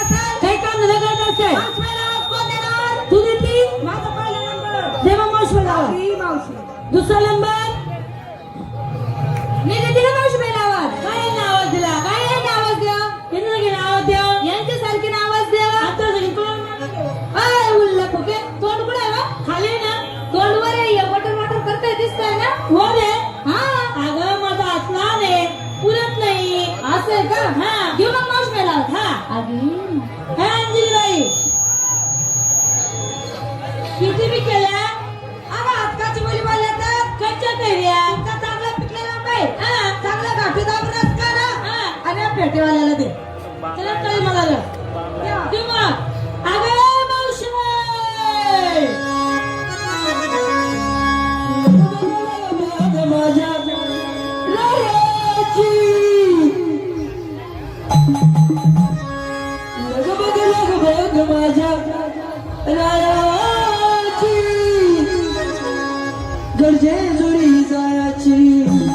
असेल. काही काम धंदा करत मावशीबाईला आवाज कोण देणार तू? देती माझा पहिला नंबर दे मग मावशीला आवाज. ही मावशी. दुसरा नंबर मी देते ना मावशीबाईला आवाज. काय यांना आवाज दिला. काय यांनी आवाज द्या. यांना सगळ्यांना आवाज द्या. आवाज द्या. आता सगळी कोण मागे घेऊ. अय उल्ला फुके तोंड कुठे आहे बा? खाली आहे ना. तोंड वर आहे वटर वटर करताय दिसतंय ना? आहे. हा. अगं माझा हात लहान आहे. पुरत नाही. असं आहे का? हा. घेऊ मग मावशीबाईला आवाज. हा अगी हे अंजली बाई! किती बी केल्या? अगं आजकालची मुली बोलल्या तर कच्च्या तुमचा चांगला पिकलेला हा? चांगला गाठी दाबूनच करा हा. आणि पेटेवाल्याला दे. गरजे जुळी जायाची.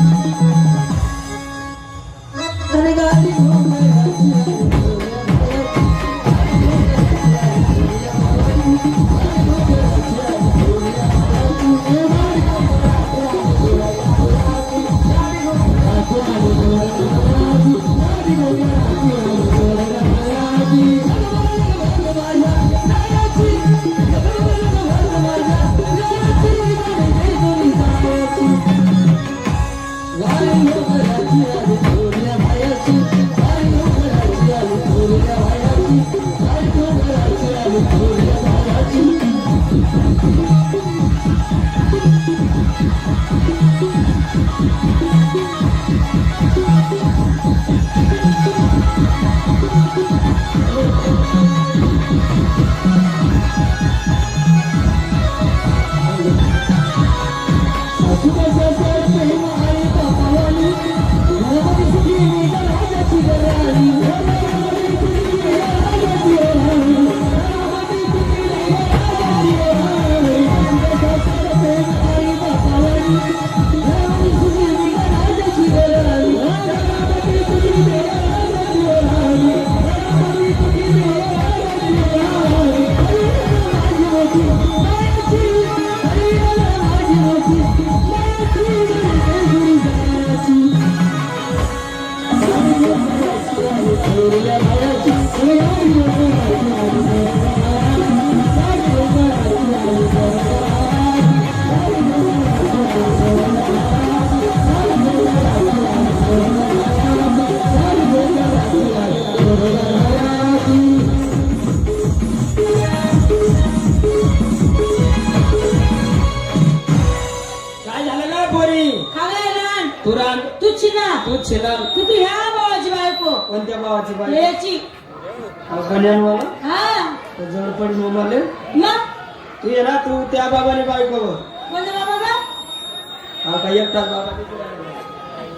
काय रान. तुरान तू छिना तू छिरण तू ती ह्या भावाची बायको? कोणत्या भावाची बाई याची. कन्यानवाला हा. जवळ पडी मोबाईल मग? तू ये ना तू त्या बाबाने बायको. कोणत्या बाबा का हा काय एकटाच बाबा.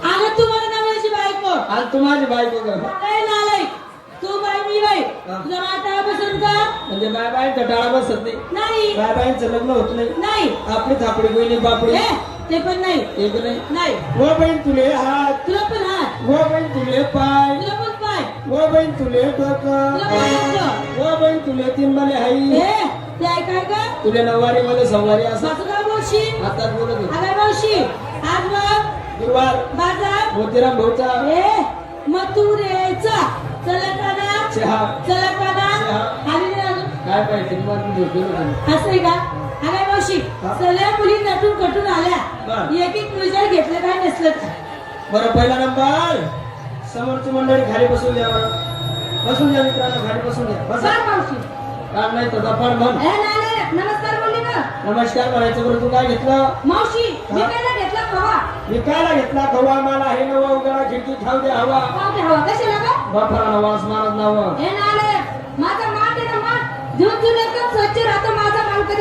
अगं तू मला नवऱ्याची बायको. आज तू माझी बायको ग काय नालाय? तू बाई मी बाई. हा. तुझा माता पसंत का म्हणजे बाय बाय टाळा बसत नाही. नाही. बाय बायांचं लग्न होत नाही. नाही. आपली थापडी गोईनी बापडी. ते पण नाही. एक नाही. नाही. हो बहीण तुले हात. तुला पण हात. हो बहीण तुले पाय. तुला पण पाय. हो बहीण तुले तुला डोकं पण डोकं. हो बहीण तुले तीन मले हाई. हे ते ऐकाय का? तुले नऊवारी मध्ये सवारी असं. का बोलशी हातात बोलत होते. अगं मावशी. आज बघ गुरुवार. बाजार. मोतीराम भाऊचा. हे मथुरेचा. चला काना चहा. चला काना चहा. अजून काय पाहिजे तुम्हाला झोपेल होतं. असं आहे का? मावशी? हा. सगळ्या मुली नटून कटून आल्या. बर. एक एक मुलीच्या घेतलं काय नसलं? बरं पहिला नंबर. समोरची मंडळी खाली बसून द्या बरं. बसून द्या मित्रांनो खाली बसून द्या. बसा. मावशी. काम नाही तर दफाड म्हण. ए नाही नाही, नमस्कार बोलली ना. नमस्कार म्हणायचं बरं तू काय घेतलं? मावशी मी हा? काय घेतला विकायला घेतला खवा? मला हे नवा उघडा खिडकी खाऊ दे हवा. कशाला का बापरा नवा. आसमानात नाव माझा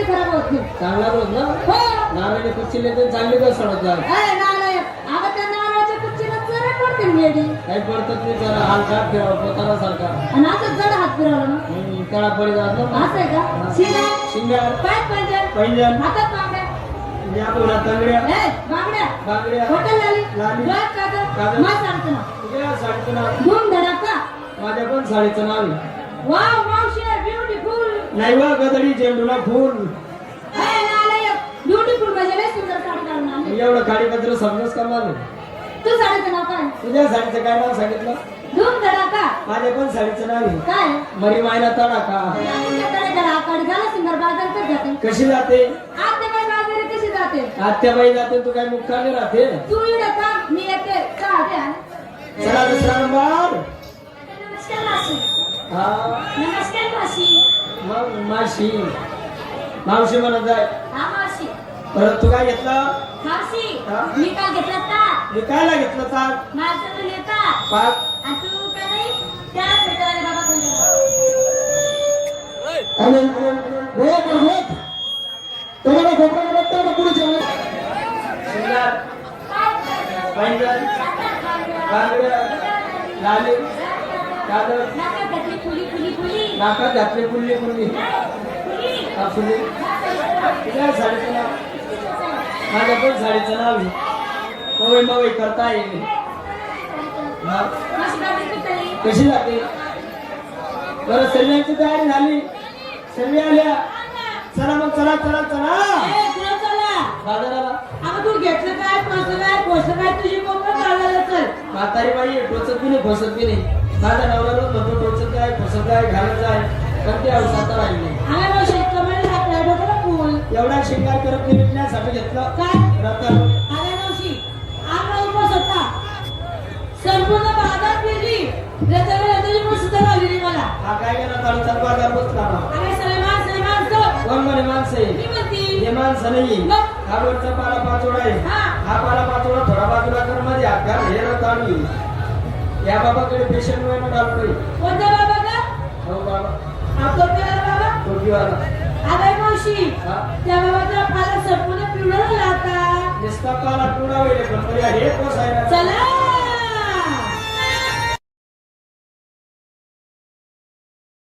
कधी खराब होत नाही चांगला रोज ना? हो. नारायणी कुच्ची तर चांगली तर सडत जा. ए नाही आता त्या नारळाच्या कुच्चीला चरा पडते मेडी काही पडतात नाही जरा हालका फिरावा पोताला सारखा आणि आता जड हात फिरवला ना? हम्म, तळा पडी जात. ना असं आहे का? शिरा शिंगार. पाय पंजर पैंजण. हातात बांगड्या या पुन्हा तंगड्या. ए बांगड्या. बांगड्या. होटल लाली लाली. डोळ्यात काजळ. काजळ. मास अडचण तुझ्या साडीतून धूम धडाका. पण साडीचं नाव आहे. वाव ब्युटिफुल नाही वा गदडी झेंडूला फुल. ब्युटिफुल म्हणजे लय सुंदर साडी आली एवढं काडी कचरा समजच का मला? तू साडीचं नाव काय? तुझ्या साडीचं काय नाव सांगितलं? धूम धडाका. माझ्या पण साडीचं नाव आहे. काय? मरी मायना तडाखा आकाडी झाला सुंदर बाजार जाते. कशी जाते? आते बाई बाजारी कशी जाते? आत्याबाई जाते तू काय मुक्कामी राहते? तू इकडे का मी येते. द्या. चला दुसरा नंबर. नमस्कार मासी हा. नमस्कार मासी मग माशी मावशी म्हणत जाय हा परत तू काय घेतलं? हा? मी काल घेतला ताक? मी कायला घेतलं ताक? माझं तू नेता पाक. आणि तू का नाही? त्या सरकारला बाबा आणि तुम्हाला पुढे जेवण शिंगार कांगड्या लाली. नाकात घातली कुल्ली कुल्ली फुली हा फुली तुझ्या साडीचं नाव. माझ्या पण साडीचं नाव आहे. मवई मवई करता येईल. कशी जाते बरं सर्वांची तयारी झाली. सर्व आल्या. चला मग चला चला चला. बाजाराला तू घेतलं काय कसं काय कसं काय? तुझी म्हातारी बाई टोचत बी नाही फसत बी नाही. माझा नवरा रोज म्हणतो टोचत आहे फसत आहे घालत आहे पण ते औषधात राहिली नाही. अरे मग शेतकऱ्याला लागलाय डोक्याला फुल. एवढा शिंगार करत मी विकण्यासाठी घेतलं. काय? रतन अरे नवशी आम्हाला उपवास होता. संपूर्ण बाजार फिरली रताला रताची पण सुद्धा लावलेली मला. हा काय केला? चालू चालू बाजार अरे कोण म्हणे माणसं आहे? मी म्हणती. हे माणसं नाही? हा वरचा पाला पाचोडा आहे. हा. पाला पाचोडा थोडा बाजूला कर मध्ये. घाल हे आणू ये. बाबाकडे पेशंट वय डालतोय कोणत्या बाबा का हो बाबा. आपला पेला बाबा? टोपीवाला अरे मावशी. हा? त्या बाबाचा फाला संपूर्ण पिवळा आता. नुसता पाला टुडा वैले पण बऱ्या हे कोसायला चला.